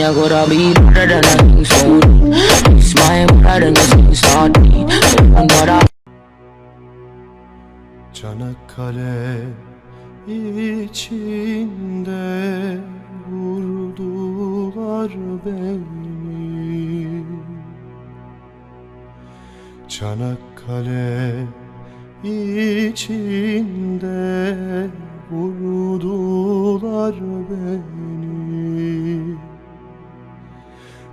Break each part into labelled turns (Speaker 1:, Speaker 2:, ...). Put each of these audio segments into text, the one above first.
Speaker 1: you coulda be better than I think so. It's my pride and guess it's not me. I
Speaker 2: Çanakkale içinde vurdular beni Çanakkale içinde vurdular beni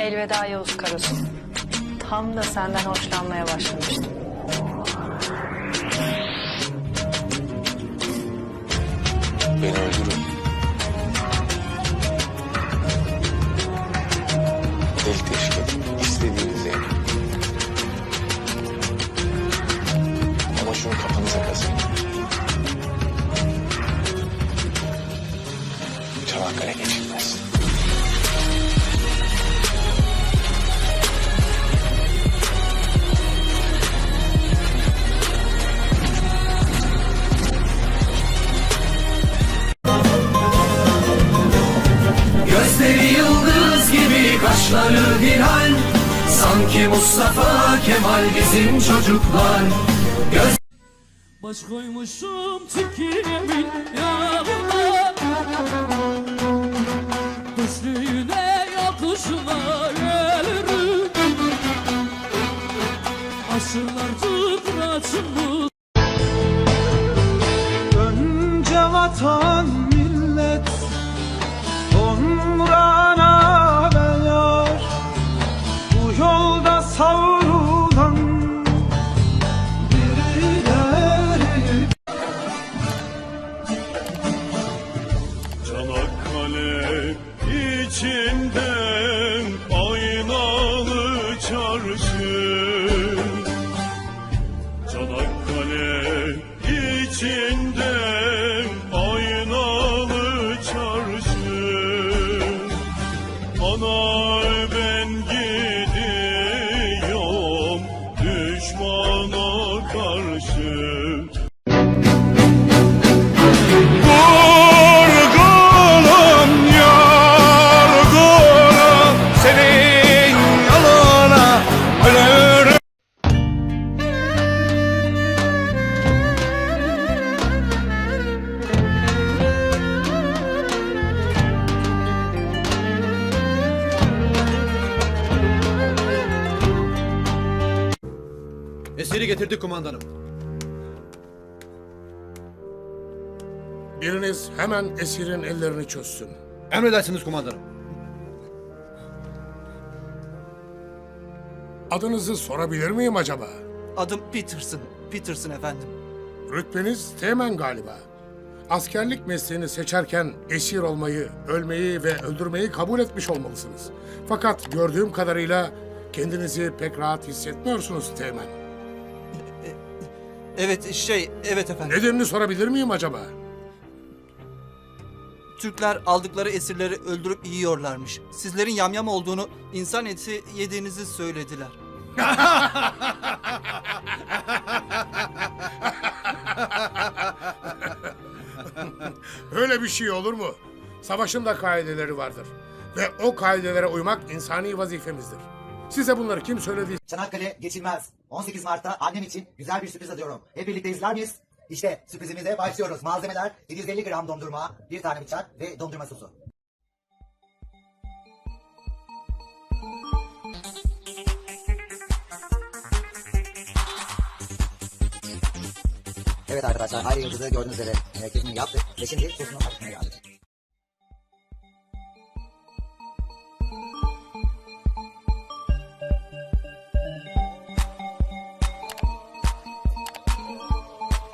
Speaker 3: Elveda Yavuz Karasu. Tam da senden hoşlanmaya başlamıştım.
Speaker 4: Beni öldürün. Delik teşkil edin. İstediğinizi yapın. Ama şunu kafanıza. Çanakkale
Speaker 5: kaşları hilal Sanki Mustafa Kemal bizim çocuklar. Göz
Speaker 6: Baş koymuşum çikimin yanına Düşlüğüne yakışına gelirim Asırlardır açılmış
Speaker 7: Önce vatan millet Sonra
Speaker 8: getirdik kumandanım. Biriniz hemen esirin ellerini çözsün.
Speaker 9: Emredersiniz kumandanım.
Speaker 8: Adınızı sorabilir miyim acaba?
Speaker 7: Adım Peterson. Peterson efendim.
Speaker 8: Rütbeniz teğmen galiba. Askerlik mesleğini seçerken esir olmayı, ölmeyi ve öldürmeyi kabul etmiş olmalısınız. Fakat gördüğüm kadarıyla kendinizi pek rahat hissetmiyorsunuz teğmen.
Speaker 7: Evet şey evet efendim.
Speaker 8: Nedenini sorabilir miyim acaba?
Speaker 7: Türkler aldıkları esirleri öldürüp yiyorlarmış. Sizlerin yamyam olduğunu, insan eti yediğinizi söylediler.
Speaker 8: Öyle bir şey olur mu? Savaşın da kaideleri vardır. Ve o kaidelere uymak insani vazifemizdir. Size bunları kim söyledi?
Speaker 10: Çanakkale geçilmez. 18 Mart'ta annem için güzel bir sürpriz hazırlıyorum. Hep birlikte izler miyiz? İşte sürprizimize başlıyoruz. Malzemeler 750 gram dondurma, bir tane bıçak ve dondurma sosu. Evet arkadaşlar ayrı yıldızı gördüğünüz üzere hareketini yaptık ve şimdi sosunu açmaya geldik.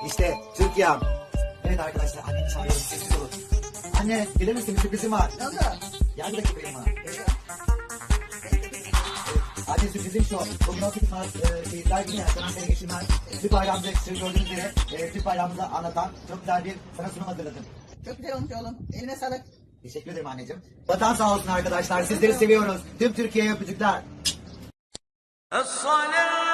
Speaker 10: İşte Türkiye'm. Evet arkadaşlar annemi çağırıyorum. Sessiz olun. Anne gelir misin? Bir sürprizim var. Ne oldu? Yardım dakika benim var. Evet. Anne sürprizim şu. Bugün 18 Mart e, Şehitler Günü ya. Sanat ele geçirmez. Türk bayrağımızı siz gördüğünüz üzere e, Türk bayrağımızı anlatan çok güzel bir sana sunum hazırladım.
Speaker 11: Çok güzel olmuş oğlum. Eline sağlık.
Speaker 10: Teşekkür ederim anneciğim. Vatan sağ olsun arkadaşlar. Sizleri seviyoruz. Tüm Türkiye'ye öpücükler.
Speaker 5: Es-salam.